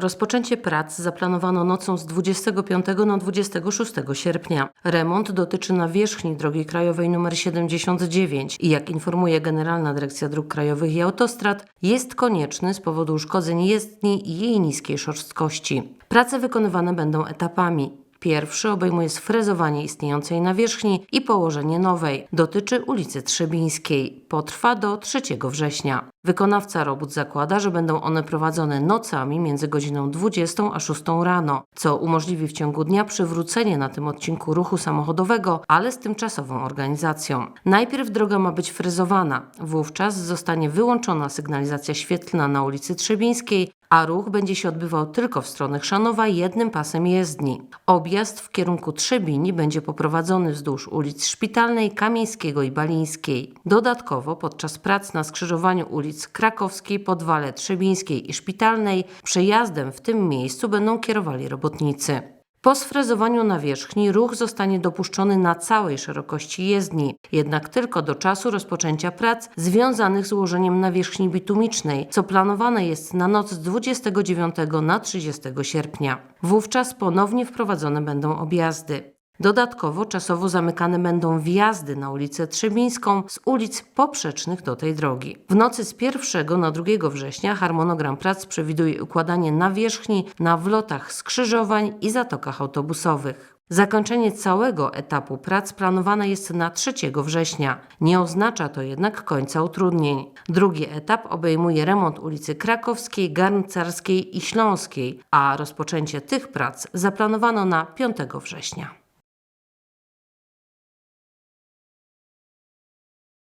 Rozpoczęcie prac zaplanowano nocą z 25 na 26 sierpnia. Remont dotyczy nawierzchni drogi krajowej nr 79 i jak informuje Generalna Dyrekcja Dróg Krajowych i Autostrad, jest konieczny z powodu uszkodzeń jezdni i jej niskiej szorstkości. Prace wykonywane będą etapami. Pierwszy obejmuje sfrezowanie istniejącej nawierzchni i położenie nowej. Dotyczy ulicy Trzebińskiej. Potrwa do 3 września. Wykonawca robót zakłada, że będą one prowadzone nocami między godziną 20 a 6 rano, co umożliwi w ciągu dnia przywrócenie na tym odcinku ruchu samochodowego, ale z tymczasową organizacją. Najpierw droga ma być frezowana. Wówczas zostanie wyłączona sygnalizacja świetlna na ulicy Trzebińskiej, a ruch będzie się odbywał tylko w stronę Chrzanowa jednym pasem jezdni. Objazd w kierunku Trzebini będzie poprowadzony wzdłuż ulic Szpitalnej, Kamieńskiego i Balińskiej. Dodatkowo podczas prac na skrzyżowaniu ulic Krakowskiej, Podwale Trzebińskiej i Szpitalnej przejazdem w tym miejscu będą kierowali robotnicy. Po sfrezowaniu nawierzchni ruch zostanie dopuszczony na całej szerokości jezdni, jednak tylko do czasu rozpoczęcia prac związanych z ułożeniem nawierzchni bitumicznej, co planowane jest na noc z 29 na 30 sierpnia. Wówczas ponownie wprowadzone będą objazdy. Dodatkowo czasowo zamykane będą wjazdy na ulicę Trzebińską z ulic poprzecznych do tej drogi. W nocy z 1 na 2 września harmonogram prac przewiduje układanie nawierzchni na wlotach skrzyżowań i zatokach autobusowych. Zakończenie całego etapu prac planowane jest na 3 września. Nie oznacza to jednak końca utrudnień. Drugi etap obejmuje remont ulicy Krakowskiej, Garncarskiej i Śląskiej, a rozpoczęcie tych prac zaplanowano na 5 września.